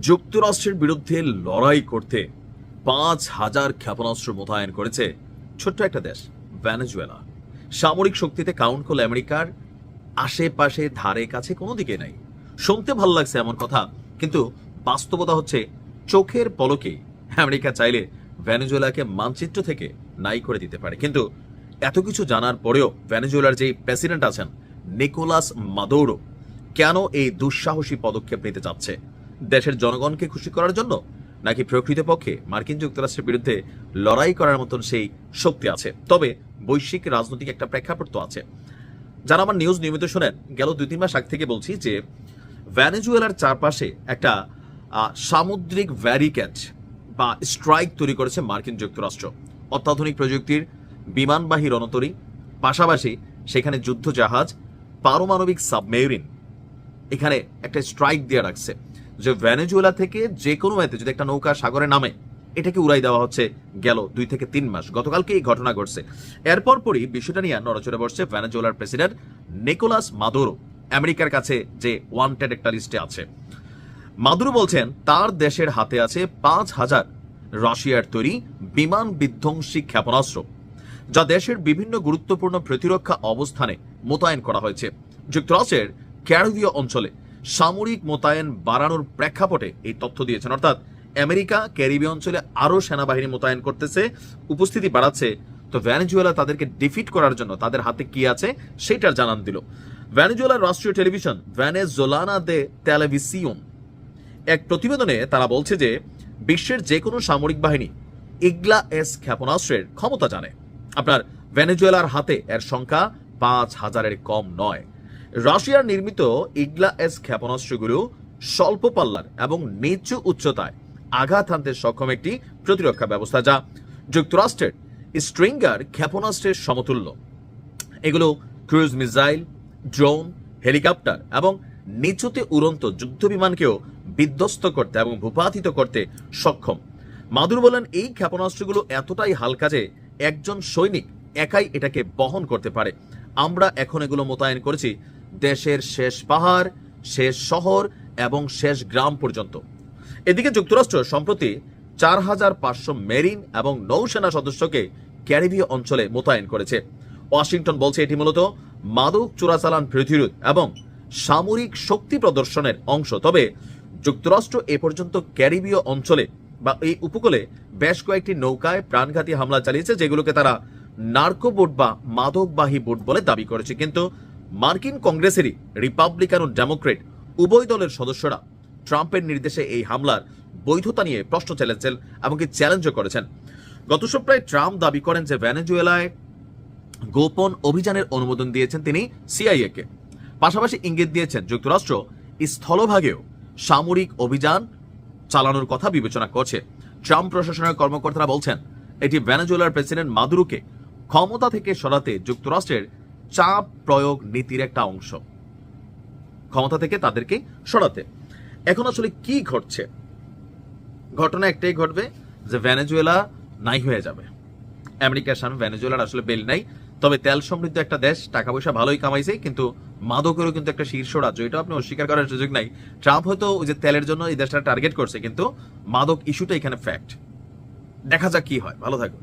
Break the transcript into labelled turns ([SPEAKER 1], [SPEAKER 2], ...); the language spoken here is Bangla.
[SPEAKER 1] যুক্তরাষ্ট্রের বিরুদ্ধে লড়াই করতে পাঁচ হাজার ক্ষেপণাস্ত্র মোতায়েন করেছে ছোট্ট একটা দেশ, ভেনেজুয়েলা। সামরিক শক্তিতে কাউন্ট করলে আমেরিকার আশেপাশে, ধারে, কাছে কোনো দিকে নাই। শুনতে ভালো লাগছে এমন কথা, কিন্তু বাস্তবতা হচ্ছে চোখের পলকে আমেরিকা চাইলে ভেনেজুয়েলাকে মানচিত্র থেকে নাই করে দিতে পারে। কিন্তু এত কিছু জানার পরেও ভেনেজুয়েলার যে প্রেসিডেন্ট আছেন, নিকোলাস মাদৌরো, কেন এই দুঃসাহসী পদক্ষেপ নিতে চাচ্ছে? দেশের জনগণকে খুশি করার জন্য নাকি প্রকৃতপক্ষে মার্কিন যুক্তরাষ্ট্রের বিরুদ্ধে লড়াই করার মতন সেই শক্তি আছে? তবে বৈশ্বিক রাজনৈতিক একটা প্রেক্ষাপট তো আছে। যারা আমার নিউজ নিয়মিত শোনেন, গেল দুই তিন মাস আগ থেকে বলছি যে ভ্যানেজুয়েলার চারপাশে একটা সামুদ্রিক ভ্যারিকেট বা স্ট্রাইক তৈরি করেছে মার্কিন যুক্তরাষ্ট্র। অত্যাধুনিক প্রযুক্তির বিমানবাহী রণতরী, পাশাপাশি সেখানে যুদ্ধ জাহাজ পারমাণবিক সাবমেরিন, এখানে একটা স্ট্রাইক দিয়ে রাখছে। যে ভেনেজুয়েলা থেকে যে কোনো এতে যদি একটা নৌকা সাগরে নামে, এটাকে উড়াই দেওয়া হচ্ছে গেল দুই থেকে তিন মাস। গতকালকে এই ঘটনা ঘটছে। এরপর পরই বিষয়টা নিয়ে নড়াচড়ে বসছে ভেনেজুয়েলার প্রেসিডেন্ট নিকোলাস মাদুরো, আমেরিকার কাছে যে ওয়ান্টেড একটা লিস্টে আছে। মাদুরো বলছেন, তার দেশের হাতে আছে পাঁচ হাজার রাশিয়ার তৈরি বিমান বিধ্বংসী ক্ষেপণাস্ত্র, যা দেশের বিভিন্ন গুরুত্বপূর্ণ প্রতিরক্ষা অবস্থানে মোতায়েন করা হয়েছে। যুক্তরাষ্ট্রের ক্যারিবীয় অঞ্চলে সামরিক মোতায়েন বাড়ানোর প্রেক্ষাপটে এই তথ্য দিয়েছেন। অর্থাৎ আমেরিকা ক্যারিবীয় অঞ্চলে আরও সেনাবাহিনী মোতায়েন করতেছে, উপস্থিতি বাড়াচ্ছে। তো ভ্যানেজুয়েলা তাদেরকে ডিফিট করার জন্য তাদের হাতে কি আছে সেটার জানান দিল। ভ্যানেজুয়েলার রাষ্ট্রীয় টেলিভিশন ভ্যানেজোলানা দে টেলিভিসিয়ন এক প্রতিবেদনে তারা বলছে যে বিশ্বের যে কোনো সামরিক বাহিনী ইগলা এস ক্ষেপণাস্ত্রের ক্ষমতা জানে। আপনার ভেনেজুয়েলার হাতে এর সংখ্যা পাঁচ হাজারের কম নয়। রাশিয়ার নির্মিত ইগলা এস ক্ষেপণাস্ত্রগুলো স্বল্প পাল্লার এবং নিচু উচ্চতায় আঘাত হানতে সক্ষম একটি প্রতিরক্ষা ব্যবস্থা, যা যুক্তরাষ্ট্রের স্ট্রিঙ্গার ক্ষেপণাস্ত্রের সমতুল্য। এগুলো ক্রুজ মিসাইল, ড্রোন, হেলিকপ্টার এবং নিচুতে উড়ন্ত যুদ্ধ বিমানকেও বিধ্বস্ত করতে এবং ভূপাতিত করতে সক্ষম। মাদুর বলেন, এই ক্ষেপণাস্ত্রগুলো এতটাই হালকা যে একজন সৈনিক একাই এটাকে বহন করতে পারে। আমরা এখন এগুলো মোতায়েন করেছি দেশের শেষ পাহাড়, শেষ শহর এবং শেষ গ্রাম পর্যন্ত। এদিকে যুক্তরাষ্ট্র সম্প্রতি চার হাজার পাঁচশো মেরিন এবং নৌসেনা সদস্যকে ক্যারিবীয় অঞ্চলে মোতায়েন করেছে। ওয়াশিংটন বলছে এটি মূলত মাদক চোরাচালান প্রতিরোধ এবং সামরিক শক্তি প্রদর্শনের অংশ। তবে যুক্তরাষ্ট্র এ পর্যন্ত ক্যারিবীয় অঞ্চলে বা এই উপকূলে বেশ কয়েকটি নৌকায় প্রাণঘাতী হামলা চালিয়েছে, যেগুলোকে তারা নার্কো বোট বা মাদকবাহী বোট বলে দাবি করেছে। কিন্তু মার্কিন কংগ্রেসেরই রিপাবলিকান ও ডেমোক্রেট উভয় দলের সদস্যরা ট্রাম্পের নির্দেশে এই হামলার বৈধতা নিয়ে প্রশ্ন চ্যালেঞ্জেন এমনকি চ্যালেঞ্জও করেছেন। গত সপ্তাহে ট্রাম্প দাবি করেন যে ভেনেজুয়েলায় গোপন অভিযানের অনুমোদন দিয়েছেন তিনি সিআইএ কে পাশাপাশি ইঙ্গিত দিয়েছেন যুক্তরাষ্ট্র স্থলভাগেও সামরিক অভিযান চালানোর কথা বিবেচনা করছে। ট্রাম্প প্রশাসনের কর্মকর্তারা বলছেন, এটি ভেনেজুয়েলার প্রেসিডেন্ট মাদুরুকে ক্ষমতা থেকে সরাতে যুক্তরাষ্ট্রের চাপ প্রয়োগ নীতির একটা অংশ। ক্ষমতা থেকে তাদেরকে সরাতে। এখন আসলে কি ঘটছে? ঘটনা একটাই ঘটবে যে ভেনেজুয়েলা নাই হয়ে যাবে। আমেরিকার সামনে ভেনেজুয়েলার আসলে বেল নাই। তবে তেল সমৃদ্ধ একটা দেশ টাকা পয়সা ভালোই কামাইছে, কিন্তু মাদকেরও কিন্তু একটা শীর্ষ রাজ্য। এটা আপনি অস্বীকার করার সুযোগ নাই। ট্রাম্প হয়তো ওই যে তেলের জন্য এই দেশটা টার্গেট করছে, কিন্তু মাদক ইস্যুটা এখানে ফ্যাক্ট দেখা যাক কি হয়। ভালো থাকুন।